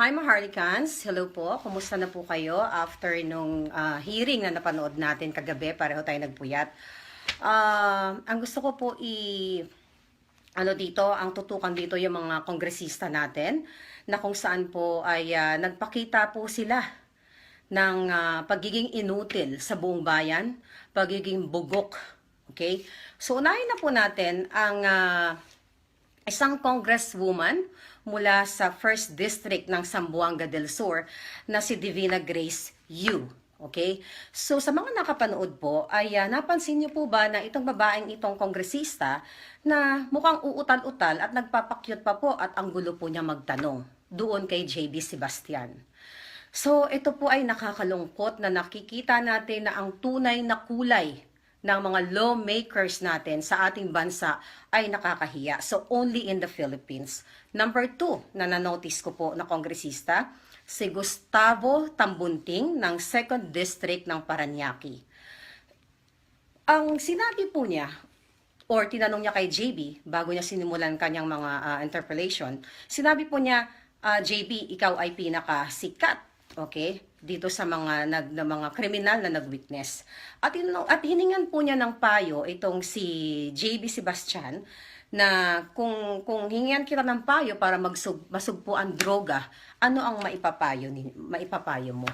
Hi Maharlikans! Hello po. Kumusta na po kayo after nung ah, hearing na napanood natin kagabi? Pareho tayo nagpuyat. Ah, ang gusto ko po i ano dito, ang tutukan dito yung mga kongresista natin na kung saan po ay ah, nagpakita po sila ng ah, pagiging inutil sa buong bayan, pagiging bugok. Okay? So unahin na po natin ang ah, isang congresswoman mula sa 1st District ng Zamboanga del Sur na si Divina Grace Yu. Okay? So sa mga nakapanood po, ay ah, napansin niyo po ba na itong babaeng itong kongresista na mukhang uutal-utal at nagpapakyut pa po at ang gulo po niya magtanong doon kay JB Sebastian. So, ito po ay nakakalungkot na nakikita natin na ang tunay na kulay ng mga lawmakers natin sa ating bansa ay nakakahiya. So, only in the Philippines. Number two na nanotice ko po na kongresista, si Gustavo Tambunting ng 2nd District ng Paranaque. Ang sinabi po niya, or tinanong niya kay JB bago niya sinimulan kanyang mga ah, interpellation, sinabi po niya, ah, JB, ikaw ay pinakasikat, okay, dito sa mga nag na mga kriminal na nag-witness. At, at hiningan po niya ng payo itong si JB Sebastian na kung kung hingian kita ng payo para magsug, masugpo ang droga, ano ang maipapayo ni maipapayo mo?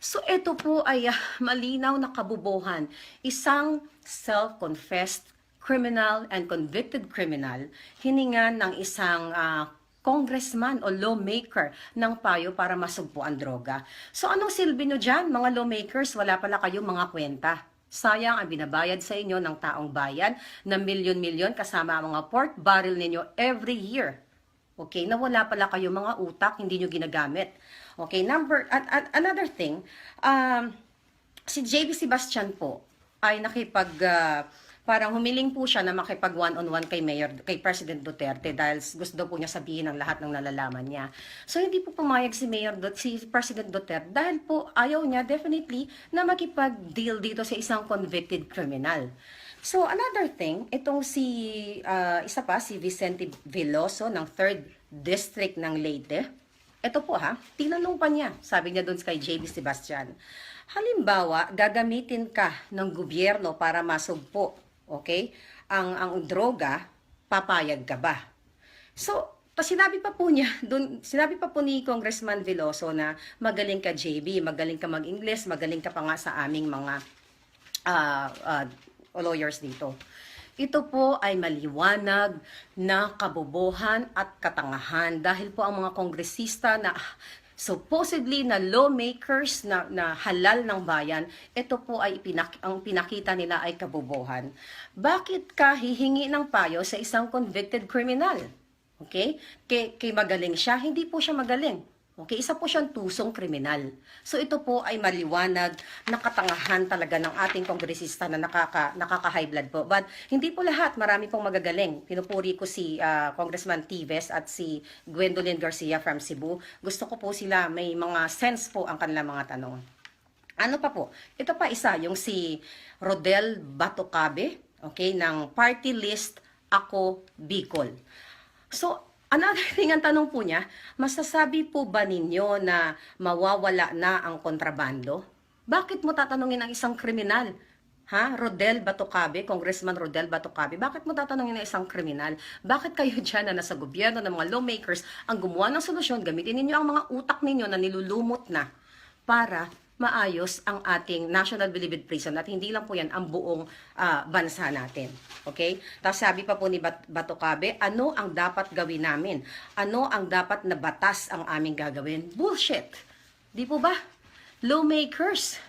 So ito po ay ah, malinaw na kabubuhan. Isang self-confessed criminal and convicted criminal hiningan ng isang ah, congressman o lawmaker ng payo para masugpo ang droga. So anong silbi nyo dyan, mga lawmakers? Wala pala kayong mga kwenta. Sayang ang binabayad sa inyo ng taong bayan na milyon-milyon kasama ang mga pork barrel ninyo every year. Okay, na wala pala kayo mga utak, hindi nyo ginagamit. Okay, number, an- an- another thing, um, si JB Sebastian po ay nakipag, ah, parang humiling po siya na makipag one-on-one kay Mayor, kay President Duterte dahil gusto po niya sabihin ang lahat ng nalalaman niya. So hindi po pumayag si Mayor, si President Duterte dahil po ayaw niya definitely na makipag-deal dito sa isang convicted criminal. So another thing, itong si ah, isa pa si Vicente Veloso ng 3rd District ng Leyte. Ito po ha, tinanong pa niya, sabi niya doon kay JB Sebastian. Halimbawa, gagamitin ka ng gobyerno para masugpo, okay? Ang ang droga, papayag ka ba? So, pa sinabi pa po niya, dun, sinabi pa po ni Congressman Veloso na magaling ka JB, magaling ka mag-Ingles, magaling ka pa nga sa aming mga ah, ah, lawyers dito. Ito po ay maliwanag na kabobohan at katangahan dahil po ang mga kongresista na supposedly na lawmakers na, na halal ng bayan, ito po ay pinak, ang pinakita nila ay kabobohan. Bakit ka hihingi ng payo sa isang convicted criminal? Okay? Kay, kay magaling siya, hindi po siya magaling. Okay, isa po siyang tusong kriminal. So ito po ay maliwanag na katangahan talaga ng ating kongresista na nakaka, nakaka-high blood po. But hindi po lahat, marami pong magagaling. Pinupuri ko si ah, Congressman Tives at si Gwendolyn Garcia from Cebu. Gusto ko po sila, may mga sense po ang kanilang mga tanong. Ano pa po? Ito pa isa, yung si Rodel Batocabe, okay, ng party list Ako Bicol. So, another thing ang tanong po niya, masasabi po ba ninyo na mawawala na ang kontrabando? Bakit mo tatanungin ang isang kriminal? Ha? Rodel Batocabe, Congressman Rodel Batocabe, bakit mo tatanungin ang isang kriminal? Bakit kayo dyan na nasa gobyerno ng mga lawmakers ang gumawa ng solusyon, gamitin ninyo ang mga utak ninyo na nilulumot na para maayos ang ating National Bilibid Prison at hindi lang po yan ang buong ah, bansa natin. Okay? Tapos sabi pa po ni Bat- Batocabe, ano ang dapat gawin namin? Ano ang dapat na batas ang aming gagawin? Bullshit! Di po ba? Lawmakers,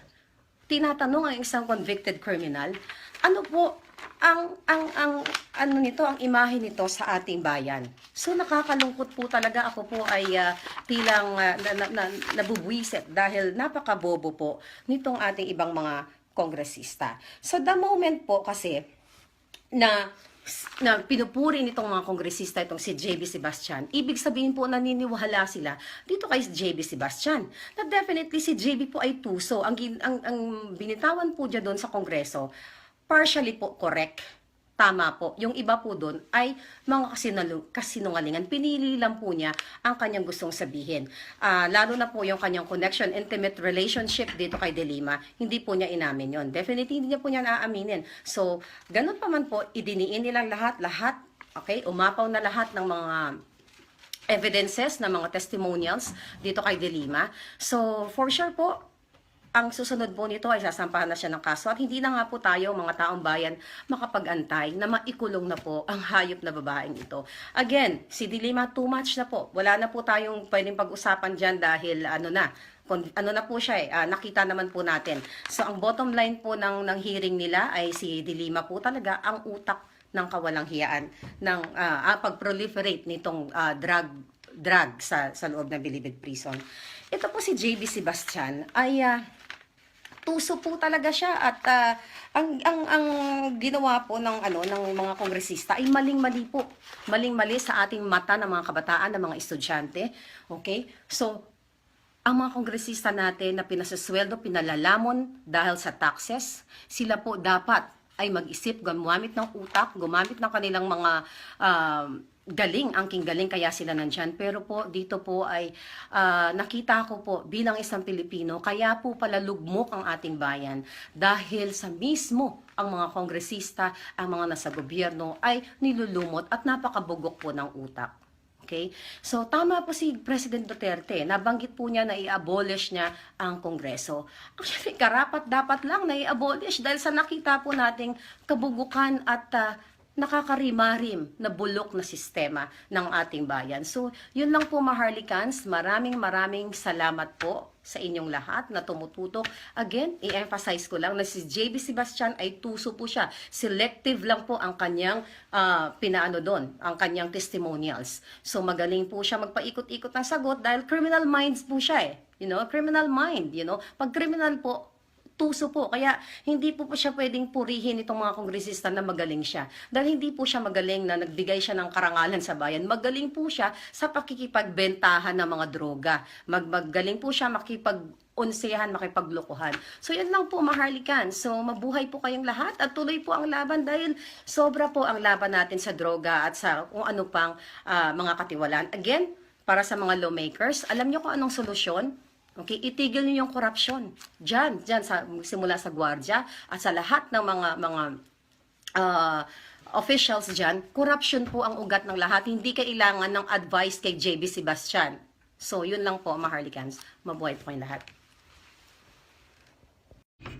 tinatanong ang isang convicted criminal, ano po ang ang ang ano nito ang imahe nito sa ating bayan. So nakakalungkot po talaga ako po ay ah, tilang ah, na, na, na, nabubwisit dahil napakabobo po nitong ating ibang mga kongresista. So the moment po kasi na na pinupuri nitong mga kongresista itong si JB Sebastian, ibig sabihin po naniniwala sila dito kay JB Sebastian. Na definitely si JB po ay tuso. Ang, ang, ang binitawan po dyan doon sa kongreso, partially po correct. tama po. Yung iba po doon ay mga kasinungalingan. Pinili lang po niya ang kanyang gustong sabihin. Ah, lalo na po yung kanyang connection, intimate relationship dito kay Delima, hindi po niya inamin yon. Definitely hindi niya po niya naaaminin. So, ganun pa man po, idiniin nilang lahat, lahat, okay, umapaw na lahat ng mga evidences na mga testimonials dito kay Delima. So, for sure po, ang susunod po nito ay sasampahan na siya ng kaso at hindi na nga po tayo, mga taong bayan, makapag-antay na maikulong na po ang hayop na babaeng ito. Again, si Dilima, too much na po. Wala na po tayong pwedeng pag-usapan dyan dahil ano na, ano na po siya eh, ah, nakita naman po natin. So, ang bottom line po ng, ng hearing nila ay si Dilima po talaga ang utak ng kawalang hiyaan ng ah, ah, pag-proliferate nitong ah, drug drug sa sa loob ng Bilibid Prison. Ito po si JB Sebastian ay ah, tuso po talaga siya at ah, ang ang ang ginawa po ng ano ng mga kongresista ay maling-mali po. Maling-mali sa ating mata ng mga kabataan, ng mga estudyante. Okay? So ang mga kongresista natin na pinasasweldo, pinalalamon dahil sa taxes, sila po dapat ay mag-isip, gumamit ng utak, gumamit ng kanilang mga um, galing, angking galing, kaya sila nandyan. Pero po, dito po ay ah, nakita ko po bilang isang Pilipino, kaya po pala lugmok ang ating bayan dahil sa mismo ang mga kongresista, ang mga nasa gobyerno ay nilulumot at napakabugok po ng utak. Okay? So, tama po si President Duterte. Nabanggit po niya na i-abolish niya ang Kongreso. Actually, karapat dapat lang na i-abolish dahil sa nakita po nating kabugukan at ah, nakakarimarim na bulok na sistema ng ating bayan. So, yun lang po Maharlikans. Maraming maraming salamat po sa inyong lahat na tumututok. Again, i-emphasize ko lang na si JB Sebastian ay tuso po siya. Selective lang po ang kanyang ah, pinaano doon, ang kanyang testimonials. So magaling po siya magpaikot-ikot ng sagot dahil criminal minds po siya eh. You know, criminal mind, you know. Pag criminal po, tuso po. Kaya hindi po po siya pwedeng purihin itong mga kongresista na magaling siya. Dahil hindi po siya magaling na nagbigay siya ng karangalan sa bayan. Magaling po siya sa pakikipagbentahan ng mga droga. Mag magaling po siya makipag unsehan, makipaglokohan. So, yan lang po, maharlikan. So, mabuhay po kayong lahat at tuloy po ang laban dahil sobra po ang laban natin sa droga at sa kung ano pang ah, mga katiwalaan. Again, para sa mga lawmakers, alam niyo kung anong solusyon? Okay, itigil niyo yung korupsyon. Diyan, diyan sa simula sa gwardiya at sa lahat ng mga mga ah, officials diyan, corruption po ang ugat ng lahat. Hindi kailangan ng advice kay JB Sebastian. So, yun lang po, Maharlikans. Mabuhay po kayong lahat.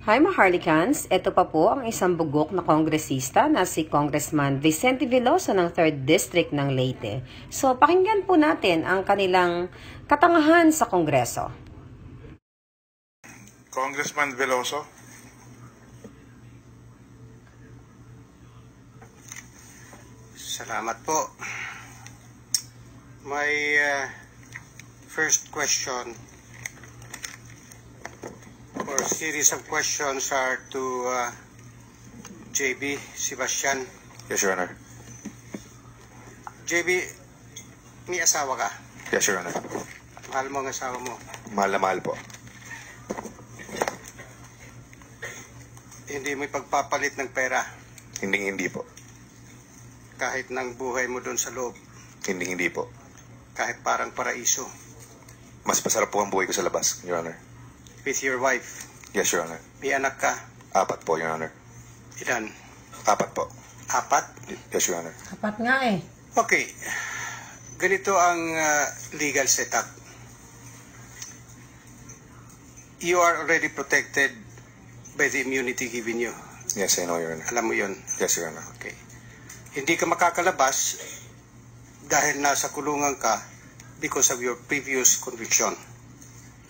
Hi Maharlikans, ito pa po ang isang bugok na kongresista na si Congressman Vicente Veloso ng 3rd District ng Leyte. So pakinggan po natin ang kanilang katangahan sa Kongreso. Congressman Veloso. Salamat po. My uh, first question or series of questions are to uh, JB Sebastian. Yes, Your Honor. JB, may asawa ka. Yes, Your Honor. Mahal mo ang asawa mo. Mahal na mahal po. Hindi mo ipagpapalit ng pera Hindi hindi po. kahit ng buhay mo doon sa loob. Hindi hindi po. Kahit parang paraiso. Mas masarap po ang buhay ko sa labas, Your Honor. With your wife. Yes, Your Honor. May anak ka. Apat po, Your Honor. Ilan? Apat po. Apat? Yes, Your Honor. Kapat nga eh. Okay. Ganito ang uh, legal setup. You are already protected by the immunity given you. Yes, I know, Your Honor. Alam mo yon. Yes, Your Honor. Okay. Hindi ka makakalabas dahil nasa kulungan ka because of your previous conviction.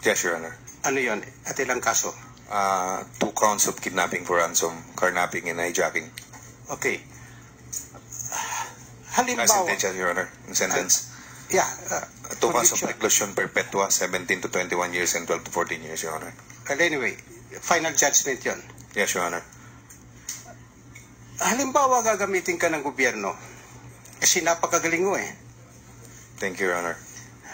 Yes, Your Honor. Ano yon? At ilang kaso? Uh, two counts of kidnapping for ransom, carnapping, and hijacking. Okay. Uh, Halimbawa, sentence, Your Honor. In sentence. yeah, uh, Two counts of reclusion perpetua, 17 to 21 years and 12 to 14 years, Your Honor. But anyway, final judgment yon. Yes, Your Honor. Halimbawa, gagamitin ka ng gobyerno. Kasi napakagaling mo eh. Thank you, Your Honor.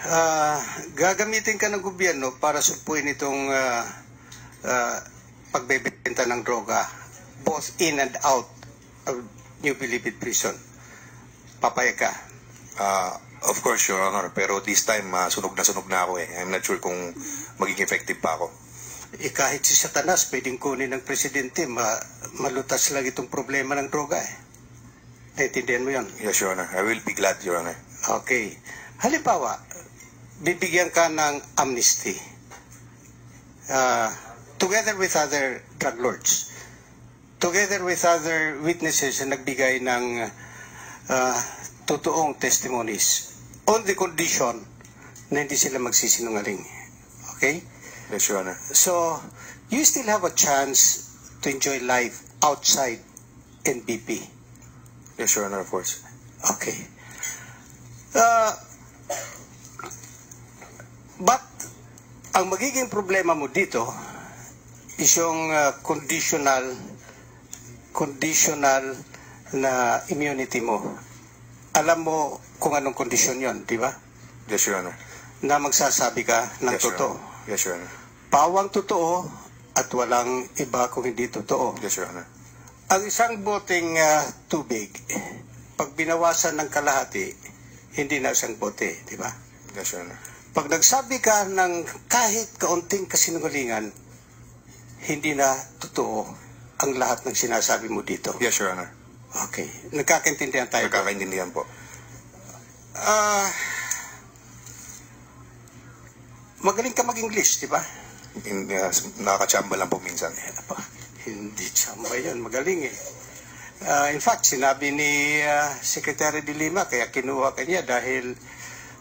Ah, gagamitin ka ng gobyerno para supuin itong ah, ah, pagbebenta ng droga both in and out of New Bilibid Prison. Papayag ka. Ah, of course, Your Honor. Pero this time, ah, sunog na sunog na ako eh. I'm not sure kung magiging effective pa ako. Eh, kahit si Satanas, pwedeng kunin ng presidente, ma malutas lang itong problema ng droga eh. Naintindihan mo yan? Yes, Your Honor. I will be glad, Your Honor. Okay. Halimbawa, bibigyan ka ng amnesty uh, together with other drug lords, together with other witnesses na nagbigay ng uh, totoong testimonies on the condition na hindi sila magsisinungaling. Okay? Yes, Your Honor. So, you still have a chance to enjoy life outside NBP. Yes, Your Honor, of course. Okay. Uh, but, ang magiging problema mo dito is yung uh, conditional conditional na immunity mo. Alam mo kung anong kondisyon yon, di ba? Yes, Your Honor. Na magsasabi ka ng yes, Your totoo. Yes, Your Honor. Pawang totoo at walang iba kung hindi totoo. Yes, Your Honor. Ang isang boteng ah, tubig, pag binawasan ng kalahati, hindi na isang bote, di ba? Yes, Your Honor. Pag nagsabi ka ng kahit kaunting kasinungalingan, hindi na totoo ang lahat ng sinasabi mo dito. Yes, Your Honor. Okay. Nagkakaintindihan tayo. Nagkakaintindihan po. Ah, magaling ka mag-English, di ba? In, uh, nakakachamba lang po minsan. Aba, hindi tsamba yan. Magaling eh. Ah, in fact, sinabi ni ah, Secretary de Lima, kaya kinuha ka niya dahil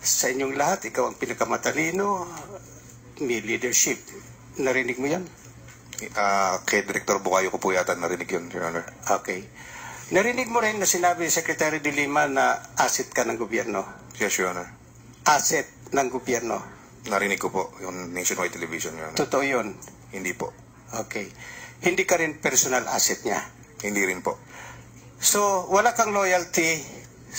sa inyong lahat, ikaw ang pinakamatalino, may leadership. Narinig mo yan? Ah, kay Director Bukayo ko po yata narinig yun, Your Honor. Okay. Narinig mo rin na sinabi ni Secretary de Lima na asset ka ng gobyerno. Yes, Your Honor. Asset ng gobyerno. Narinig ko po yung Nationwide Television, Honor. Totoo yun. Hindi po. Okay. Hindi ka rin personal asset niya. Hindi rin po. So, wala kang loyalty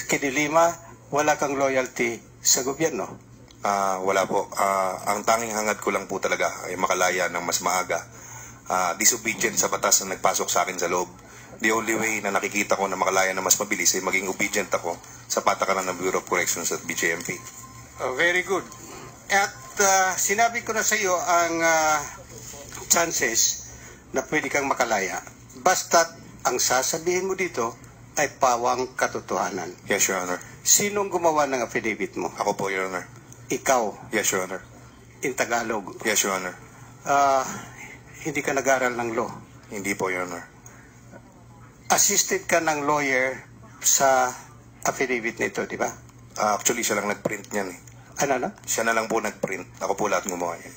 kay Lima, wala kang loyalty sa gobyerno. Ah, wala po. Ah, ang tanging hangad ko lang po talaga ay makalaya ng mas maaga. Ah, disobedient sa batas na nagpasok sa akin sa loob. The only way na nakikita ko na makalaya na mas mabilis ay maging obedient ako sa patakaran ng Bureau of Corrections at BJMP. Oh, very good. At ah, sinabi ko na sa iyo ang ah, chances na pwede kang makalaya. Basta ang sasabihin mo dito ay pawang katotohanan. Yes, Your Honor. Sinong gumawa ng affidavit mo? Ako po, Your Honor. Ikaw, Yes, Your Honor. in Tagalog. Yes, Your Honor. Ah, hindi ka nag-aral ng law. Hindi po, Your Honor. Assisted ka ng lawyer sa affidavit nito, di ba? Ah, actually, siya lang nag-print niyan eh. Ano na? Siya na lang po nag-print. Ako po lahat gumawa niyan.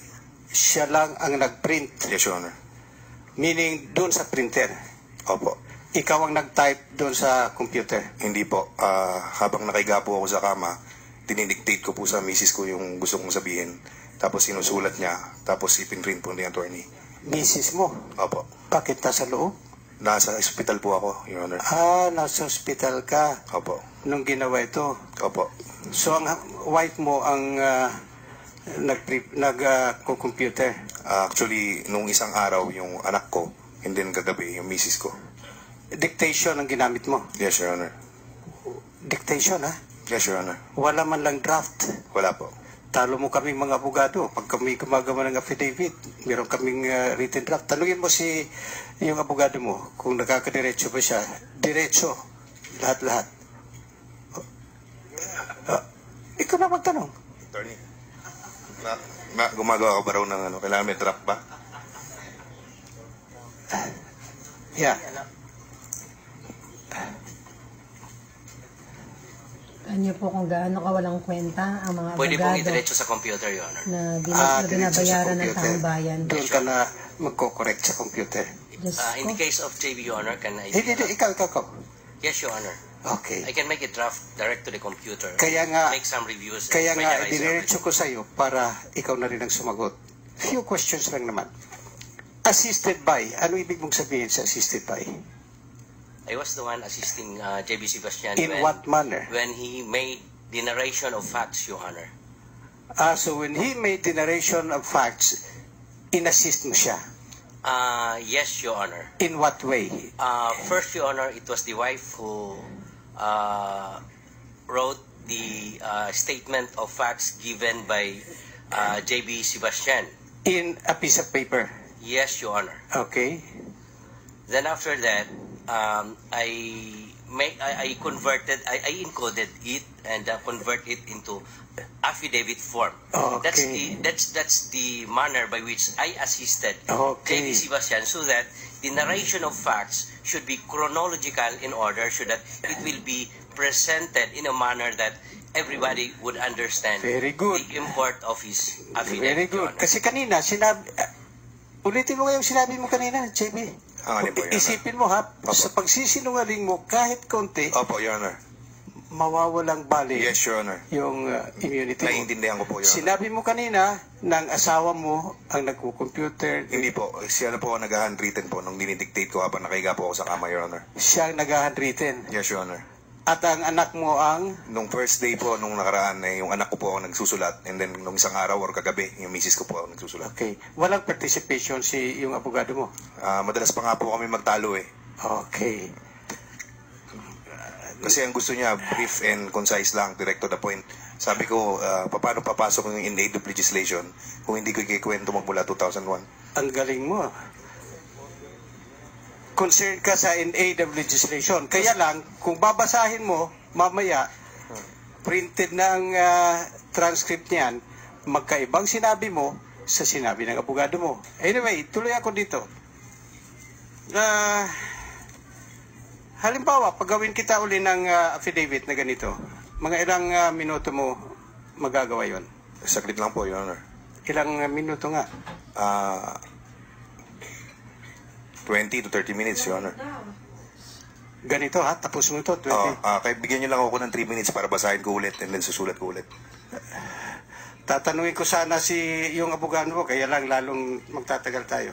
Siya lang ang nag-print. Yes, Your Honor. Meaning, doon sa printer. Opo. Ikaw ang nag-type doon sa computer. Hindi po. Ah, habang nakahiga po ako sa kama, dinidictate ko po sa misis ko yung gusto kong sabihin. Tapos sinusulat niya. Tapos ipinprint po ni attorney. Misis mo. Opo. Bakit nasa loob? Nasa hospital po ako, Your Honor. Ah, nasa hospital ka Opo. nung ginawa ito. Opo. So, ang wife mo ang uh, nag-computer. Ah, actually, nung isang araw, yung anak ko, and then kagabi, yung misis ko. Dictation ang ginamit mo. Yes, Your Honor. Dictation, ha? Yes, Your Honor. Wala man lang draft. Wala po. Talo mo kaming mga abogado. Pag kami gumagawa ng affidavit, meron kaming uh, written draft. Tanungin mo si yung abogado mo kung nakakadiretso ba siya. Diretso. Lahat-lahat. Uh, ikaw na magtanong. Attorney. Na, na, gumagawa ka ba raw ng ano? Kailangan may draft ba? Yeah. Ano po kung gaano kawalang kwenta ang mga Pwede pong abogado idiretso sa computer, Your Honor. na, bin- Ah, na diretso sa binabayaran ng computer. taong bayan. Doon ka na magko-correct sa computer. Diyos Uh, in ko. the case of JB, Your Honor, can I... Hindi, hindi, ikaw, ikaw, ikaw. Yes, Your Honor. Okay. I can make a draft direct to the computer. Kaya nga- Make some reviews. and Kaya nga, finalize diniretso ko sa iyo para ikaw na rin ang sumagot. Few questions lang naman. Assisted by, ano ibig mong sabihin sa assisted by? I was the one assisting uh, JB Sebastian In when, what manner? when he made the narration of facts, Your Honor. Ah, so when he made the narration of facts, inassist mo siya. Uh, yes, Your Honor. In what way? Uh, first, Your Honor, it was the wife who uh, wrote the uh, statement of facts given by uh, JB Sebastian. In a piece of paper. Yes, Your Honor. Okay. Then after that, um, I make I, I converted I, I encoded it and uh, convert it into affidavit form. That's Okay. the that's that's the manner by which I assisted Okay. JB Sebastian so that the narration of facts should be chronological in order so that it will be presented in a manner that everybody would understand Very good. the import of his affidavit. Very good. Kasi kanina, sinabi... ah, ulitin mo nga yung sinabi mo kanina, JB. Ah, ano po, Your Honor? Isipin mo ha, Opo. sa pagsisinungaling mo, kahit konti, Opo, Your Honor. mawawalang bali Yes, Your Honor. yung uh, immunity mo. Naiintindihan ko po, Your Honor. Sinabi mo kanina ng asawa mo ang nagko-computer, Hindi po. Siya na po ang nag-handwritten po nung dinidictate ko habang nakahiga po ako sa kama, Your Honor. siya ang nag-handwritten. Yes, Your Honor. At ang anak mo ang Nung first day po, nung nakaraan, eh, yung anak ko po ang nagsusulat. And then, nung isang araw or kagabi, yung misis ko po ang nagsusulat. Okay. Walang participation si yung abogado mo. Ah, madalas pa nga po kami magtalo eh. Okay. Kasi ang gusto niya, brief and concise lang, direct to the point. Sabi ko, ah, paano papasok yung in aid of legislation kung hindi ko ikikwento magmula 2001? Ang galing mo. Concerned ka sa of legislation. Kaya lang, kung babasahin mo, mamaya, printed na ang ah, transcript niyan, magkaibang sinabi mo sa sinabi ng abogado mo. Anyway, tuloy ako dito. Ah, halimbawa, pagawin kita uli ng ah, affidavit na ganito, mga ilang ah, minuto mo magagawa yon? Saglit lang po, Your Honor. Ilang ah, minuto nga? Ah, 20 to 30 minutes, Your Honor. Ganito ha, tapos mo ito. 20. Oh, ah, kaya bigyan niyo lang ako ng 3 minutes para basahin ko ulit and then susulat ko ulit. Tatanungin ko sana si yung abogado mo, kaya lang lalong magtatagal tayo.